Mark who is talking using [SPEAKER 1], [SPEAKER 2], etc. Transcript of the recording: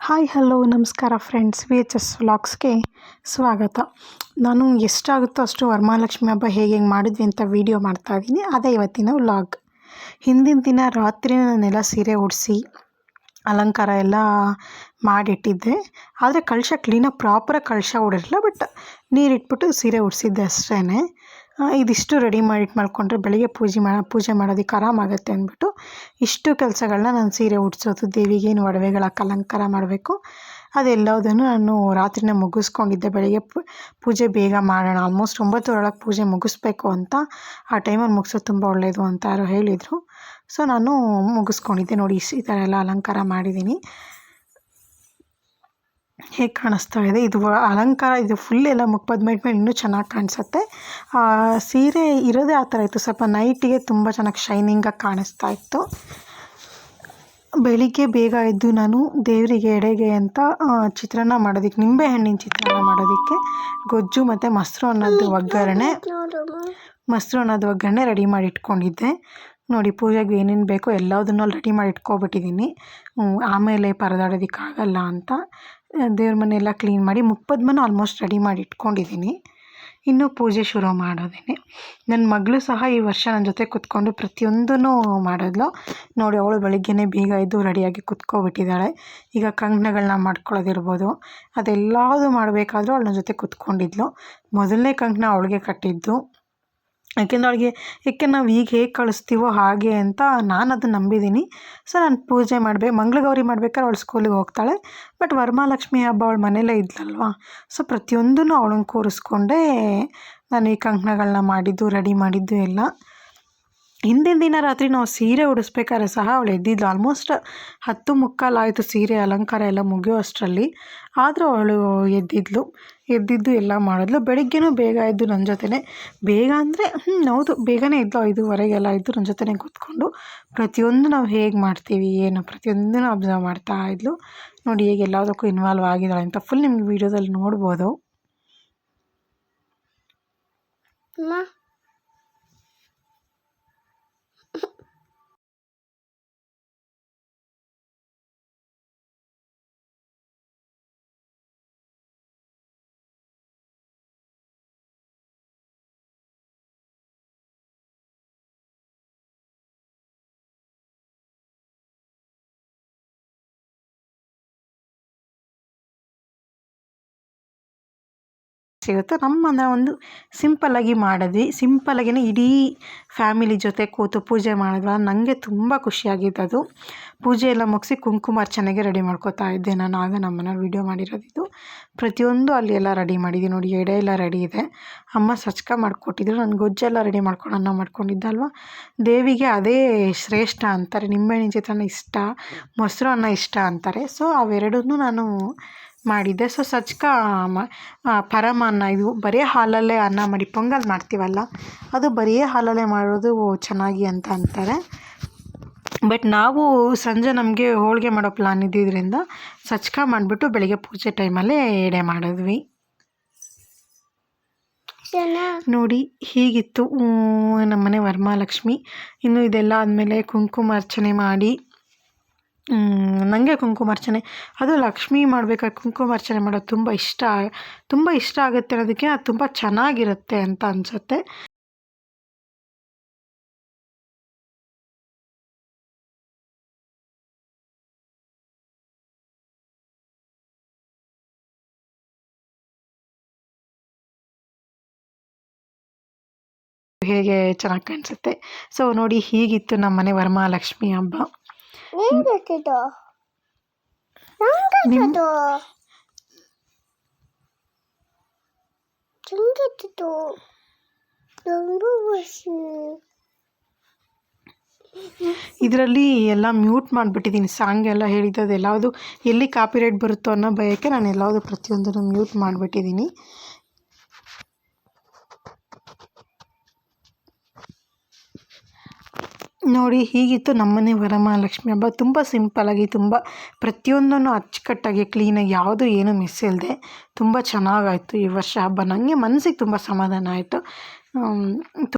[SPEAKER 1] Hi, hello, ನಮಸ್ಕಾರ friends. V H S ವ್ಲಾಗ್ಸ್ಗೆ ಸ್ವಾಗತ. ನಾನು ಎಷ್ಟಾಗುತ್ತೋ ಅಷ್ಟು ವರಮಹಾಲಕ್ಷ್ಮಿ ಹಬ್ಬ ಹೇಗೆ ಹೇಗೆ ಮಾಡಿದ್ವಿ ಅಂತ ವೀಡಿಯೋ ಮಾಡ್ತಾಯಿದ್ದೀನಿ ಅದೇ ಇವತ್ತಿನ ವ್ಲಾಗ್. ಹಿಂದಿನ ದಿನ ರಾತ್ರಿ ನಾನೆಲ್ಲ ಸೀರೆ ಉಡಿಸಿ, ಅಲಂಕಾರ ಎಲ್ಲ ಮಾಡಿಟ್ಟಿದ್ದೆ. ಆದರೆ ಕಳಶ ಕ್ಲೀನಾಗಿ ಪ್ರಾಪರಾಗಿ ಕಳಶ ಉಡಿರಲಿಲ್ಲ ಬಟ್ ನೀರಿಟ್ಬಿಟ್ಟು ಸೀರೆ ಉಡಿಸಿದ್ದೆ ಅಷ್ಟೇ ಇದಿಷ್ಟು ರೆಡಿ ಮಾಡಿ ಮಾಡ್ಕೊಂಡ್ರೆ ಬೆಳಗ್ಗೆ ಪೂಜೆ ಮಾ, ಪೂಜೆ ಮಾಡೋದಕ್ಕೆ ಆರಾಮಾಗುತ್ತೆ ಅಂದ್ಬಿಟ್ಟು ಇಷ್ಟು ಕೆಲಸಗಳನ್ನ ನಾನು ಸೀರೆ ಉಡ್ಸೋದು ದೇವಿಗೇನು ಒಡವೆಗಳ ಅಲಂಕಾರ ಮಾಡಬೇಕು. ಅದೆಲ್ಲದನ್ನು ನಾನು ರಾತ್ರಿನೇ ಮುಗಿಸ್ಕೊಂಡಿದ್ದೆ. ಬೆಳಗ್ಗೆ ಪೂಜೆ ಬೇಗ ಮಾಡೋಣ ಆಲ್ಮೋಸ್ಟ್ ಒಂಬತ್ತರೊಳಗೆ ಪೂಜೆ ಮುಗಿಸ್ಬೇಕು ಅಂತ ಆ ಟೈಮಲ್ಲಿ ಮುಗಿಸೋದು ತುಂಬ ಒಳ್ಳೆಯದು ಅಂತ ಯಾರು ಹೇಳಿದರು. ಸೊ ನಾನು ಮುಗಿಸ್ಕೊಂಡಿದ್ದೆ ನೋಡಿ ಈ ಥರ ಎಲ್ಲ ಅಲಂಕಾರ ಮಾಡಿದ್ದೀನಿ. ಹೇಗೆ ಕಾಣಿಸ್ತಾ ಇದೆ? ಇದು ಅಲಂಕಾರ, ಇದು ಫುಲ್ ಎಲ್ಲ ಮುಖದ ಮೇಲೆ ಇನ್ನೂ ಚೆನ್ನಾಗಿ ಕಾಣಿಸುತ್ತೆ. ಸೀರೆ ಇರೋದೇ ಆ ಥರ ಇತ್ತು. ಸ್ವಲ್ಪ ನೈಟಿಗೆ ತುಂಬ ಚೆನ್ನಾಗಿ ಶೈನಿಂಗಾಗಿ ಕಾಣಿಸ್ತಾ ಇತ್ತು. ಬೆಳಿಗ್ಗೆ ಬೇಗ ಎದ್ದು ನಾನು ದೇವರಿಗೆ ಎಡೆಗೆ ಅಂತ ಚಿತ್ರಾನ್ನ ಮಾಡೋದಕ್ಕೆ ನಿಂಬೆಹಣ್ಣಿನ ಚಿತ್ರಾನ್ನ ಮಾಡೋದಕ್ಕೆ ಗೊಜ್ಜು ಮತ್ತು ಮೊಸರು ಅನ್ನೋದು ಒಗ್ಗರಣೆ, ಮೊಸರು ಅನ್ನೋದು ಒಗ್ಗರಣೆ ರೆಡಿ ಮಾಡಿ ಇಟ್ಕೊಂಡಿದ್ದೆ. ನೋಡಿ, ಪೂಜೆಗೆ ಏನೇನು ಬೇಕೋ ಎಲ್ಲದನ್ನೂ ರೆಡಿ ಮಾಡಿ ಇಟ್ಕೊಬಿಟ್ಟಿದ್ದೀನಿ. ಆಮೇಲೆ ಪರದಾಡೋದಕ್ಕಾಗಲ್ಲ ಅಂತ. ದೇವ್ರ ಮನೆಯೆಲ್ಲ ಕ್ಲೀನ್ ಮಾಡಿ ಮುಪ್ಪದ್ಮನೂ ಆಲ್ಮೋಸ್ಟ್ ರೆಡಿ ಮಾಡಿ ಇಟ್ಕೊಂಡಿದ್ದೀನಿ ಇನ್ನೂ ಪೂಜೆ ಶುರು ಮಾಡೋದೇನೆ. ನನ್ನ ಮಗಳು ಸಹ ಈ ವರ್ಷ ನನ್ನ ಜೊತೆ ಕೂತ್ಕೊಂಡು ಪ್ರತಿಯೊಂದೂ ಮಾಡಿದ್ಲು. ನೋಡಿ, ಅವಳು ಬೆಳಿಗ್ಗೆನೇ ಬೇಗ ಎದ್ದು ರೆಡಿಯಾಗಿ ಕುತ್ಕೊಬಿಟ್ಟಿದ್ದಾಳೆ ಈಗ ಕಂಕಣಗಳನ್ನ ಮಾಡ್ಕೊಳ್ಳೋದಿರ್ಬೋದು ಅದೆಲ್ಲದೂ ಮಾಡಬೇಕಾದ್ರೂ ನನ್ನ ಜೊತೆ ಕೂತ್ಕೊಂಡಿದ್ಲು. ಮೊದಲನೇ ಕಂಕಣ ಅವಳಿಗೆ ಕಟ್ಟಿದ್ದು. ಯಾಕೆಂದ್ರೆ ಅವ್ಳಿಗೆ ಯಾಕೆ ನಾವು ಈಗ ಹೇಗೆ ಕಳಿಸ್ತೀವೋ ಹಾಗೆ ಅಂತ ನಾನು ಅದನ್ನು ನಂಬಿದ್ದೀನಿ ಸೊ ನಾನು ಪೂಜೆ ಮಾಡಬೇಕು, ಮಂಗಳಗೌರಿ ಮಾಡ್ಬೇಕಾದ್ರೆ ಅವಳು ಸ್ಕೂಲಿಗೆ ಹೋಗ್ತಾಳೆ. ಬಟ್ ವರಮಹಾಲಕ್ಷ್ಮಿ ಹಬ್ಬ ಅವಳು ಮನೇಲೇ ಇದ್ಲಲ್ವ? ಸೊ ಪ್ರತಿಯೊಂದೂ ಅವ್ಳನ್ನ ಕೂರಿಸ್ಕೊಂಡೇ ನಾನು ಈ ಕಂಕಣಗಳನ್ನ ಮಾಡಿದ್ದು, ರೆಡಿ ಮಾಡಿದ್ದು ಎಲ್ಲ. ಹಿಂದಿನ ದಿನ ರಾತ್ರಿ ನಾವು ಸೀರೆ ಉಡಿಸ್ಬೇಕಾದ್ರೆ ಸಹ ಅವಳು ಎದ್ದಿದ್ಲು. ಆಲ್ಮೋಸ್ಟ್ ಹತ್ತು ಮುಕ್ಕಾಲಾಯಿತು ಸೀರೆ ಅಲಂಕಾರ ಎಲ್ಲ ಮುಗಿಯೋ ಅಷ್ಟರಲ್ಲಿ. ಆದರೂ ಅವಳು ಎದ್ದಿದ್ಲು. ಎದ್ದಿದ್ದು ಎಲ್ಲ ಮಾಡಿದ್ಲು. ಬೆಳಿಗ್ಗೆನೂ ಬೇಗ ಎದ್ದು ನನ್ನ ಜೊತೆನೆ. ಬೇಗ ಅಂದರೆ ಹ್ಞೂ ಹೌದು, ಬೇಗನೆ ಇದ್ಲು ಐದುವರೆಗೆಲ್ಲ ಇದ್ದು ನನ್ನ ಜೊತೆನೆ ಕೂತ್ಕೊಂಡು ಪ್ರತಿಯೊಂದು ನಾವು ಹೇಗೆ ಮಾಡ್ತೀವಿ, ಏನು ಪ್ರತಿಯೊಂದನ್ನು ಅಬ್ಸರ್ವ್ ಮಾಡ್ತಾ ಇದ್ಲು. ನೋಡಿ, ಹೇಗೆ ಎಲ್ಲದಕ್ಕೂ ಇನ್ವಾಲ್ವ್ ಆಗಿದ್ದಾಳೆ ಅಂತ ಫುಲ್ ನಿಮ್ಗೆ ವೀಡಿಯೋದಲ್ಲಿ ನೋಡ್ಬೋದು. ಸಿಗುತ್ತೆ. ನಮ್ಮ ಒಂದು ಸಿಂಪಲ್ಲಾಗಿ ಮಾಡಿದ್ವಿ. ಸಿಂಪಲ್ಲಾಗಿಯೇ ಇಡೀ ಫ್ಯಾಮಿಲಿ ಜೊತೆ ಕೂತು ಪೂಜೆ ಮಾಡಿದ್ವಲ್ಲ ನನಗೆ ತುಂಬ ಖುಷಿಯಾಗಿದ್ದು ಅದು. ಪೂಜೆ ಎಲ್ಲ ಮುಗಿಸಿ ಕುಂಕುಮಾರ್ಚನೆಗೆ ರೆಡಿ ಮಾಡ್ಕೋತಾ ಇದ್ದೆ ನಾನು. ಆಗ ನಮ್ಮ ಮನೇಲಿ ವೀಡಿಯೋ ಮಾಡಿರೋದಿದ್ದು ಪ್ರತಿಯೊಂದು ಅಲ್ಲಿ ಎಲ್ಲ ರೆಡಿ ಮಾಡಿದ್ದೀನಿ ನೋಡಿ. ಎಡೆ ಎಲ್ಲ ರೆಡಿ ಇದೆ. ಅಮ್ಮ ಸಚ್ಕ ಮಾಡಿಕೊಟ್ಟಿದ್ರು. ನಾನು ಗೊಜ್ಜೆಲ್ಲ ರೆಡಿ ಮಾಡ್ಕೊಂಡು ಅನ್ನ ಮಾಡ್ಕೊಂಡಿದ್ದಲ್ವ? ದೇವಿಗೆ ಅದೇ ಶ್ರೇಷ್ಠ ಅಂತಾರೆ. ನಿಂಬೆಹಣ್ಣಿನ ಚಿತ್ರಾನ್ನ ಇಷ್ಟ, ಮೊಸರು ಅನ್ನ ಇಷ್ಟ ಅಂತಾರೆ. ಸೊ ಅವೆರಡನ್ನೂ ನಾನು ಮಾಡಿದ್ದೆ. ಸೊ ಸಜ್ಕ ಪರಮಾನ್ನ ಇದು ಬರೀ ಹಾಲಲ್ಲೇ ಅನ್ನ ಮಾಡಿ ಪೊಂಗಲ್ ಮಾಡ್ತೀವಲ್ಲ, ಅದು ಬರೀ ಹಾಲಲ್ಲೇ ಮಾಡೋದು ಚೆನ್ನಾಗಿ ಅಂತ ಅಂತಾರೆ. ಬಟ್ ನಾವು ಸಂಜೆ ನಮಗೆ ಹೋಳಿಗೆ ಮಾಡೋ ಪ್ಲಾನ್ ಇದ್ದಿದ್ದರಿಂದ ಸಜ್ಕ ಮಾಡಿಬಿಟ್ಟು ಬೆಳಿಗ್ಗೆ ಪೂಜೆ ಟೈಮಲ್ಲೇ ಎಡೆ ಮಾಡಿದ್ವಿ. ನೋಡಿ, ಹೀಗಿತ್ತು ನಮ್ಮನೆ ವರ್ಮಾಲಕ್ಷ್ಮಿ ಇನ್ನು ಇದೆಲ್ಲ ಆದಮೇಲೆ ಕುಂಕುಮಾರ್ಚನೆ ಮಾಡಿ ನನಗೆ ಕುಂಕುಮಾರ್ಚನೆ ಅದು ಲಕ್ಷ್ಮಿ ಮಾಡಬೇಕಾದ್ರೆ ಕುಂಕುಮಾರ್ಚನೆ ಮಾಡೋದು ತುಂಬ ಇಷ್ಟ ತುಂಬ ಇಷ್ಟ ಆಗುತ್ತೆ ಅನ್ನೋದಕ್ಕೆ ಅದು ತುಂಬ ಚೆನ್ನಾಗಿರುತ್ತೆ ಅಂತ ಅನಿಸುತ್ತೆ. ಹೇಗೆ ಚೆನ್ನಾಗಿ ಕಾಣಿಸುತ್ತೆ? ಸೊ ನೋಡಿ ಹೀಗಿತ್ತು ನಮ್ಮ ಮನೆ ವರ್ಮಾಲಕ್ಷ್ಮಿ ಹಬ್ಬ. ಇದರಲ್ಲಿ ಎಲ್ಲ ಮ್ಯೂಟ್ ಮಾಡಿಬಿಟ್ಟಿದ್ದೀನಿ ಸಾಂಗ್ ಎಲ್ಲ ಹೇಳಿದ್ದು ಎಲ್ಲವುದು ಎಲ್ಲಿ ಕಾಪಿರೈಟ್ ಬರುತ್ತೋ ಅನ್ನೋ ಭಯಕ್ಕೆ ನಾನು ಎಲ್ಲವುದು ಪ್ರತಿಯೊಂದನ್ನು ಮ್ಯೂಟ್ ಮಾಡಿಬಿಟ್ಟಿದ್ದೀನಿ ನೋಡಿ, ಹೀಗಿತ್ತು ನಮ್ಮನೆ ವರಮಹಾಲಕ್ಷ್ಮಿ ಹಬ್ಬ. ತುಂಬ ಸಿಂಪಲ್ಲಾಗಿ ತುಂಬ ಪ್ರತಿಯೊಂದನ್ನು ಅಚ್ಚುಕಟ್ಟಾಗಿ ಕ್ಲೀನಾಗಿ ಯಾವುದು ಏನೂ ಮಿಸ್ ಇಲ್ಲದೆ ತುಂಬ ಚೆನ್ನಾಗಾಯಿತು ಈ ವರ್ಷ ಹಬ್ಬ. ನನಗೆ ಮನಸ್ಸಿಗೆ ತುಂಬ ಸಮಾಧಾನ ಆಯಿತು.